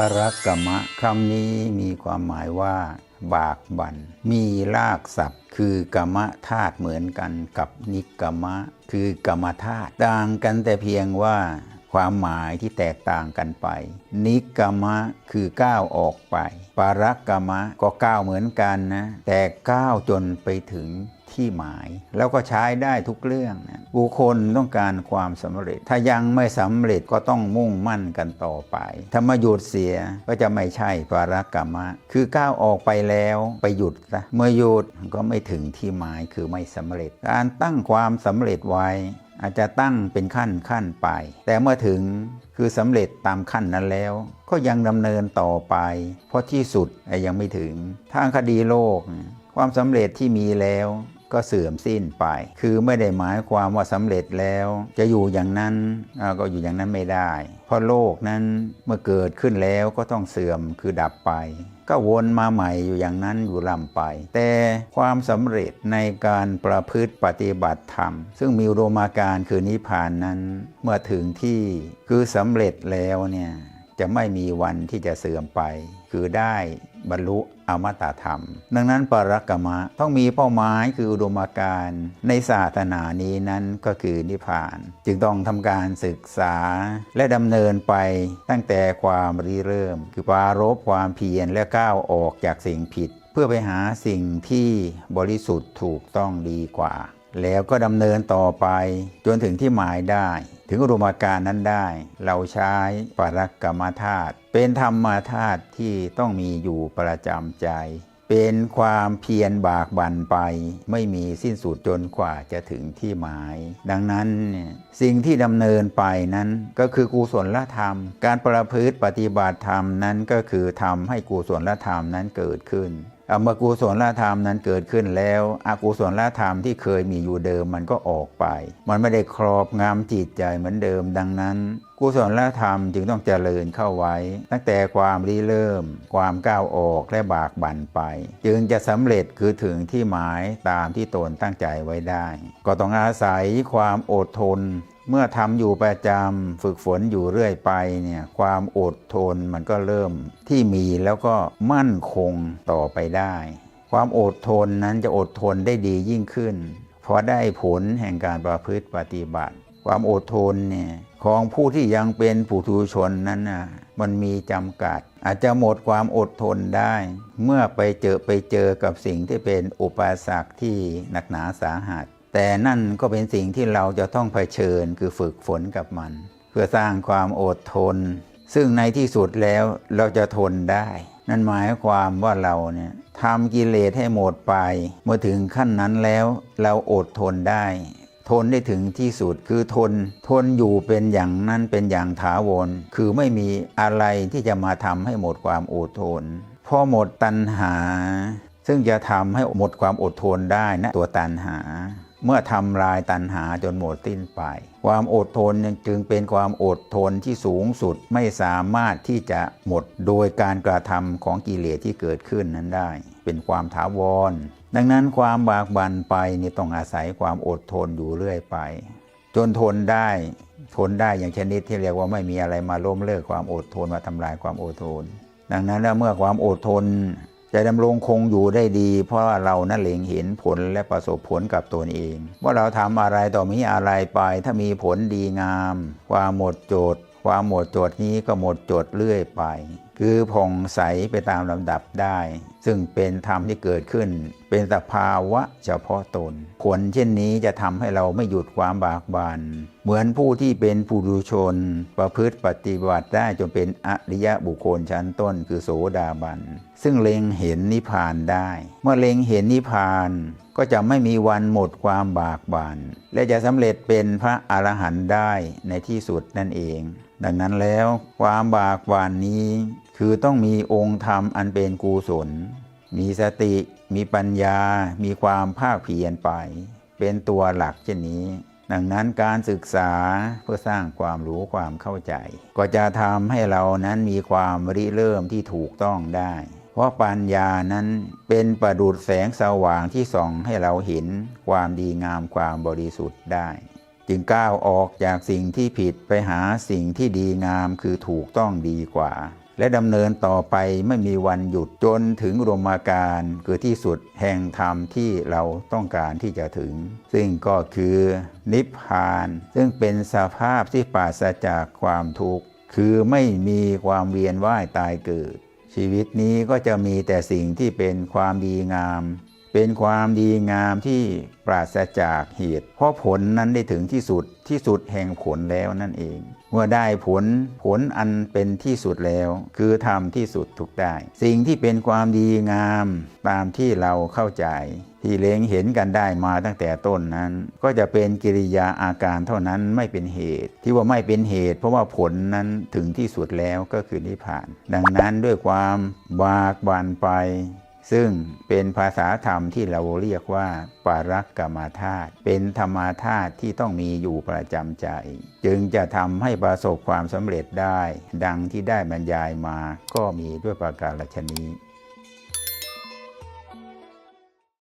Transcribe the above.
ปรักกมะคำนี้มีความหมายว่า บากบันมีรากศัพท์ คือกรรมธาตุเหมือนกันกับนิกรรมะ คือกรรมธาตุต่างกันแต่เพียงว่าความหมายที่แตกต่างกันไป นิกรรมะคือก้าวออกไปปารักกรรมะก็ก้าวเหมือนกันนะ แต่ก้าวจนไปถึงที่หมาย แล้วก็ใช้ได้ทุกเรื่องนะ บุคคลต้องการความสำเร็จ ถ้ายังไม่สำเร็จก็ต้องมุ่งมั่นกันต่อไปถ้ามาหยุดเสียก็จะไม่ใช่ปารกรรมะ คือก้าวออกไปแล้วไปหยุดซะเมื่อหยุดก็ไม่ถึงที่หมายคือไม่สำเร็จ การตั้งความสำเร็จไว้ อาจจะตั้งเป็นขั้นขั้นไป แต่เมื่อถึงคือสำเร็จตามขั้นนั้นแล้ว ก็ยังดำเนินต่อไป เพราะที่สุดยังไม่ถึงทางคดีโลก ความสำเร็จที่มีแล้ว ก็เสื่อมสิ้นไป คือไม่ได้หมายความว่าสำเร็จแล้ว จะอยู่อย่างนั้นก็อยู่อย่างนั้นไม่ได้ เพราะโลกนั้นเมื่อเกิดขึ้นแล้วก็ต้องเสื่อมคือดับไป ก็วนมาใหม่อยู่อย่างนั้นอยู่ลำไป แต่ความสำเร็จในการประพฤติปฏิบัติธรรม ซึ่งมีอุดมการคือนิพพานนั้น เมื่อถึงที่คือสำเร็จแล้วเนี่ยจะไม่มีวันที่จะเสื่อมไป คือได้บรรลุอมตะธรรม ดังนั้นปรักกมะต้องมีเป้าหมายคืออุดมการณ์ในศาสนานี้นั้นก็คือนิพพาน จึงต้องทำการศึกษาและดำเนินไปตั้งแต่ความริเริ่ม คือปรารบความเพียรและก้าวออกจากสิ่งผิด เพื่อไปหาสิ่งที่บริสุทธิ์ถูกต้องดีกว่า แล้วก็ดำเนินต่อไปจนถึงที่หมายได้ ถึงอุดมการนั้นได้ เราใช้ปรักกรรมธาตุเป็นธรรมธาตุที่ต้องมีอยู่ประจำใจ เป็นความเพียรบากบั่นไป ไม่มีสิ้นสุดจนกว่าจะถึงที่หมาย ดังนั้นสิ่งที่ดำเนินไปนั้นก็คือกุศลธรรม การประพฤติปฏิบัติธรรมนั้นก็คือทำให้กุศลธรรมนั้นเกิดขึ้น เอมื่อกุศลธรรมนั้นเกิดขึ้นแล้วอกุศลธรรมที่เคยมีอยู่เดิมมันก็ออกไป มันไม่ได้ครอบงำจิตใจเหมือนเดิมดังนั้น กุศลธรรมจึงต้องเจริญเข้าไว้ ตั้งแต่ความริเริ่ม ความก้าวออกและบากบั่นไป จึงจะสำเร็จคือถึงที่หมายตามที่ตนตั้งใจไว้ได้ ก็ต้องอาศัยความอดทน เมื่อทำอยู่ประจำฝึกฝนอยู่เรื่อยไปเนี่ยความอดทนมันก็เริ่มที่มีแล้วก็มั่นคงต่อไปได้ ความอดทนนั้นจะอดทนได้ดียิ่งขึ้น เพราะได้ผลแห่งการประพฤติปฏิบัติ ความอดทนเนี่ยของผู้ที่ยังเป็นปุถุชนนั้นนะมันมีจำกัด อาจจะหมดความอดทนได้ เมื่อไปเจอไปเจอกับสิ่งที่เป็นอุปสรรคที่หนักหนาสาหัส แต่นั่นก็เป็นสิ่งที่เราจะต้องเผชิญคือฝึกฝนกับมัน เพื่อสร้างความอดทน ซึ่งในที่สุดแล้วเราจะทนได้ นั่นหมายความว่าเราเนี่ยทำกิเลสให้หมดไป เมื่อถึงขั้นนั้นแล้วเราอดทนได้ ทนได้ถึงที่สุดคือทน ทนอยู่เป็นอย่างนั้นเป็นอย่างถาวรคือไม่มีอะไรที่จะมาทำให้หมดความอดทนพอหมดตัณหา ซึ่งจะทำให้หมดความอดทนได้นะตัวตัณหา เมื่อทำลายตัณหาจนหมดสิ้นไป ความอดทนจึงเป็นความอดทนที่สูงสุดไม่สามารถที่จะหมดโดยการกระทำของกิเลสที่เกิดขึ้นนั้นได้ เป็นความถาวร ดังนั้นความบากบั่นไปนี่ต้องอาศัยความอดทนอยู่เรื่อยไป จนทนได้ทนได้อย่างชนิดที่เรียกว่าไม่มีอะไรมาล้มเลิกความอดทนมาทำลายความอดทน ดังนั้นแล้วเมื่อความอดทน จะดำรงคงอยู่ได้ดี เพราะว่าเรานั่นเล็งเห็นผลและประสบผลกับตนเอง ว่าเราทำอะไรต่อมีอะไรไป ถ้ามีผลดีงาม ความหมดโจทย์ ความหมดโจทย์นี้ก็หมดโจทย์เรื่อยไป คือผ่องใสไปตามลำดับได้ ซึ่งเป็นธรรมที่เกิดขึ้น เป็นสภาวะเฉพาะตน ผลเช่นนี้จะทำให้เราไม่หยุดความบากบัน่นเหมือนผู้ที่เป็นผู้ดูชน ประพฤติปฏิบัติได้จนเป็นอริยบุคคลชั้นต้นคือโสดาบัน ซึ่งเล็งเห็นนิพพานได้ เมื่อเล็งเห็นนิพพาน ก็จะไม่มีวันหมดความบากบัน่นและจะสำเร็จเป็นพระอรหันต์ได้ในที่สุดนั่นเอง ดังนั้นแล้วความบากบั่นนี้ คือต้องมีองค์ธรรมอันเป็นกุศล มีสติ มีปัญญา มีความภาคเพียรไป เป็นตัวหลักเช่นนี้ ดังนั้นการศึกษาเพื่อสร้างความรู้ความเข้าใจ ก็จะทำให้เรานั้นมีความริเริ่มที่ถูกต้องได้ เพราะปัญญานั้นเป็นประดุดแสงสว่างที่ส่องให้เราเห็นความดีงามความบริสุทธิ์ได้ จึงก้าวออกจากสิ่งที่ผิดไปหาสิ่งที่ดีงามคือถูกต้องดีกว่า และดำเนินต่อไปไม่มีวันหยุดจนถึงรมการคือที่สุดแห่งธรรมที่เราต้องการที่จะถึง ซึ่งก็คือนิพพาน ซึ่งเป็นสภาพที่ปราศจากความทุกข์คือไม่มีความเวียนว่ายตายเกิด ชีวิตนี้ก็จะมีแต่สิ่งที่เป็นความดีงาม เป็นความดีงามที่ปราศจากเหตุ เพราะผลนั้นได้ถึงที่สุดที่สุดแห่งผลแล้วนั่นเอง เมื่อได้ผลผลอันเป็นที่สุดแล้ว คือทำที่สุดทุกได้ สิ่งที่เป็นความดีงามตามที่เราเข้าใจ ที่เล็งเห็นกันได้มาตั้งแต่ต้นนั้น ก็จะเป็นกิริยาอาการเท่านั้นไม่เป็นเหตุ ที่ว่าไม่เป็นเหตุ เพราะว่าผลนั้นถึงที่สุดแล้วก็คือนิพพาน ดังนั้นด้วยความบากบันไป ซึ่งเป็นภาษาธรรมที่เราเรียกว่าปารักกรรมธาตุเป็นธรรมาธาตุที่ต้องมีอยู่ประจำใจ จึงจะทำให้ประสบความสำเร็จได้ ดังที่ได้บรรยายมาก็มีด้วยประการฉนี้